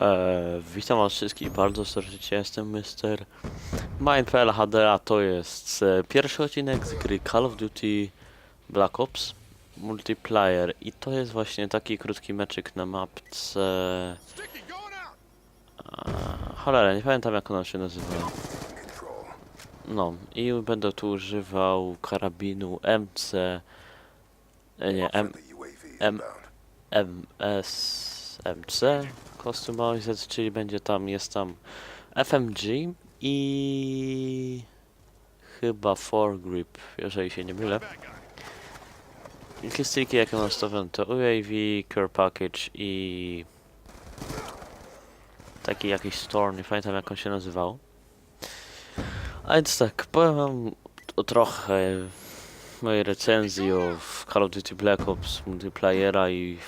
Eee, witam was wszystkich bardzo serdecznie, jestem Mr. Mindpel HD, a to jest e, pierwszy odcinek z gry Call of Duty Black Ops Multiplayer i to jest właśnie taki krótki meczyk na mapce... Eee, cholera, nie pamiętam jak ona się nazywa. No, i będę tu używał karabinu MC... e, Nie, M... M-. MSMC Customized, czyli będzie tam, jest tam FMG i chyba foregrip, jeżeli się nie mylę. I Klistyki jakie mam stawione to UAV, Care Package i taki jakiś store, nie pamiętam jak on się nazywał. A więc tak, powiem wam o trochę mojej recenzji o Call of Duty Black Ops multiplayera i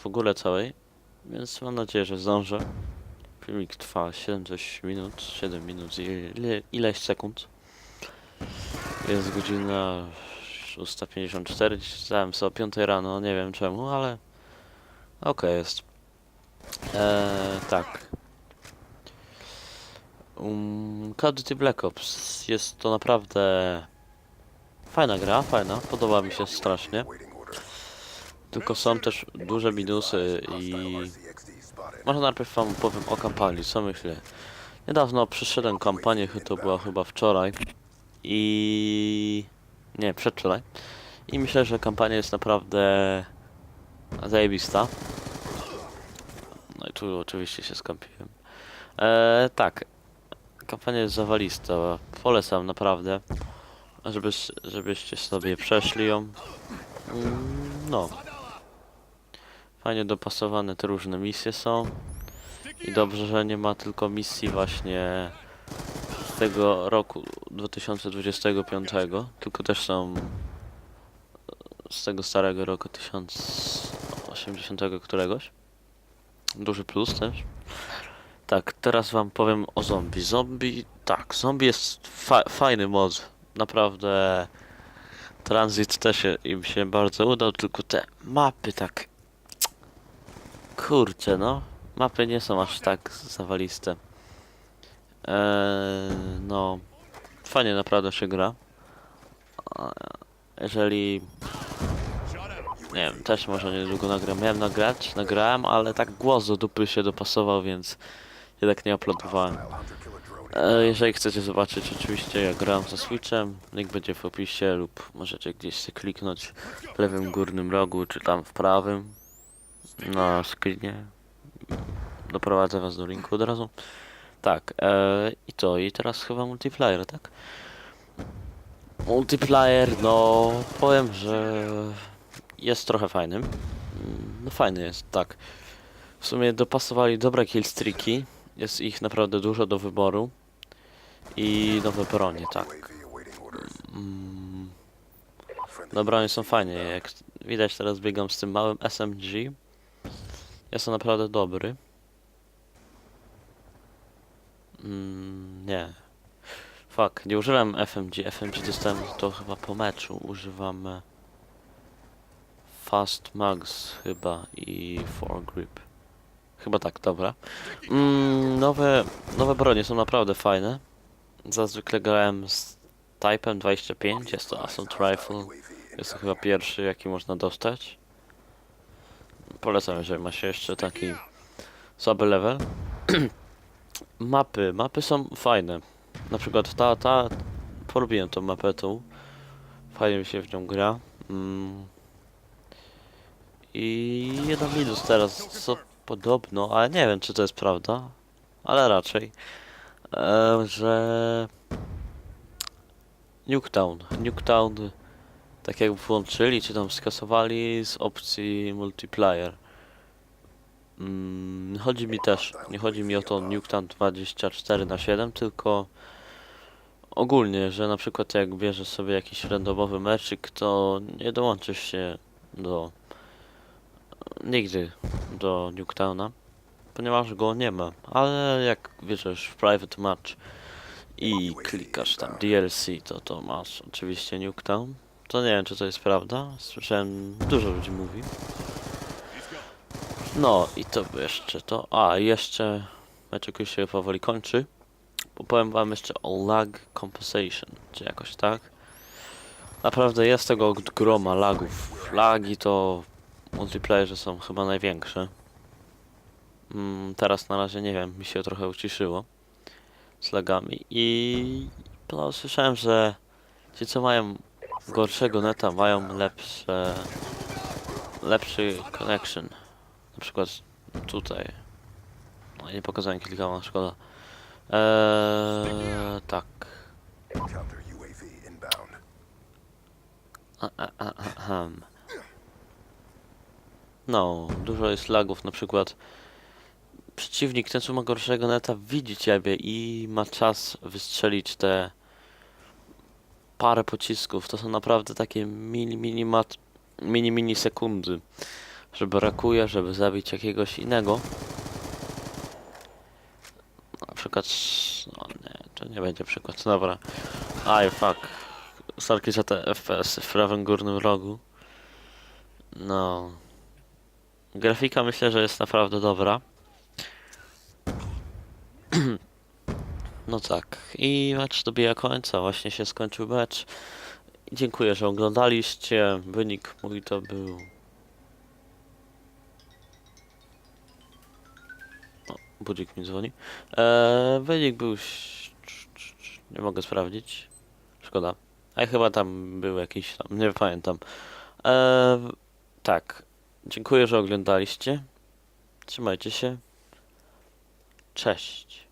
w ogóle całej, więc mam nadzieję, że zdążę. Filmik trwa 7 coś minut, 7 minut i ile, ileś sekund. Jest godzina 6.54, zdałem sobie o 5 rano, nie wiem czemu, ale okej jest. Eee, tak. Um, Call of Duty Black Ops jest to naprawdę Fajna gra, fajna, podoba mi się strasznie. Tylko są też duże minusy i może najpierw wam powiem o kampanii, co myślę. Niedawno przeszedłem kampanię, to była chyba wczoraj i... nie, przedwczoraj. I myślę, że kampania jest naprawdę zajebista. No i tu oczywiście się skąpiłem. Eee, tak, kampania jest zawalista, polecam naprawdę, żebyś, żebyście sobie przeszli ją. Mm, No. Fajnie dopasowane te różne misje są. I dobrze, że nie ma tylko misji właśnie z tego roku 2025, tylko też są z tego starego roku 1080 któregoś. Duży plus też. Tak, teraz wam powiem o zombie. Zombie, tak, zombie jest fa fajny mod. Naprawdę Transit też im się bardzo udał, tylko te mapy tak Kurczę, no. Mapy nie są aż tak zawaliste. Eee, no. Fajnie naprawdę się gra. Jeżeli... Nie wiem, też może niedługo nagram. Miałem nagrać, nagrałem, ale tak głos do dupy się dopasował, więc jednak nie uploadowałem. E, jeżeli chcecie zobaczyć, oczywiście ja gram ze Switchem, link będzie w opisie lub możecie gdzieś się kliknąć w lewym górnym rogu, czy tam w prawym na screenie. Doprowadzę was do linku od razu. Tak, e, i to, i teraz chyba multiplayer, tak? Multiplayer, no powiem, że jest trochę fajnym. Mm, No fajny jest, tak. W sumie dopasowali dobre killstreaki. Jest ich naprawdę dużo do wyboru. I nowe bronie, tak. Mm, no bronie są fajnie. Jak widać teraz biegam z tym małym SMG. Jest on naprawdę dobry. Mm, nie. Fuck, nie używam FMG. FMG dostałem to chyba po meczu. Używam e, Fast Mags chyba i Foregrip. Chyba tak, dobra. Mm, nowe, nowe bronie są naprawdę fajne. Zazwykle grałem z Typem 25, jest to Assault Rifle. Jest to chyba pierwszy, jaki można dostać. Polecam, jeżeli ma się jeszcze taki słaby level. mapy, mapy są fajne. Na przykład ta, ta, polubiłem tą mapę tu. Fajnie mi się w nią gra. Mm. I jeden minus teraz, co podobno, ale nie wiem czy to jest prawda, ale raczej, że Nuketown, Nuketown tak jak włączyli, czy tam skasowali z opcji multiplayer. Mm, chodzi mi też, nie chodzi mi o to Nuketown 24 na 7 tylko ogólnie, że na przykład jak bierzesz sobie jakiś randomowy meczyk, to nie dołączysz się do nigdy do Nuketowna, ponieważ go nie ma, ale jak bierzesz w private match i klikasz tam DLC, to to masz oczywiście Nuketown. To nie wiem, czy to jest prawda. Słyszałem, dużo ludzi mówi. No i to jeszcze to. A, jeszcze meczek już się powoli kończy. Powiem wam jeszcze o lag compensation, czy jakoś tak. Naprawdę jest tego groma lagów. Lagi to multiplayerze są chyba największe. Mm, teraz na razie nie wiem, mi się trochę uciszyło z lagami i no, słyszałem, że ci co mają gorszego neta mają lepsze lepszy connection. Na przykład tutaj. No nie pokazałem kilka, mam szkoda. Eee, tak. A, a, a, a. No, dużo jest lagów, na przykład przeciwnik, ten co ma gorszego neta, widzi ciebie i ma czas wystrzelić te parę pocisków. To są naprawdę takie mini, mini, mat, mini, mini sekundy, że brakuje, żeby zabić jakiegoś innego. Na przykład, no nie, to nie będzie przykład, dobra. Aj, fuck. Sarki za te FPS w prawym górnym rogu. No. Grafika myślę, że jest naprawdę dobra. No tak. I mecz dobija końca. Właśnie się skończył mecz. Dziękuję, że oglądaliście. Wynik mój to był... O, budzik mi dzwoni. Eee, wynik był... Nie mogę sprawdzić. Szkoda. A chyba tam był jakiś tam, nie pamiętam. Eee, tak. Dziękuję, że oglądaliście. Trzymajcie się. Cześć.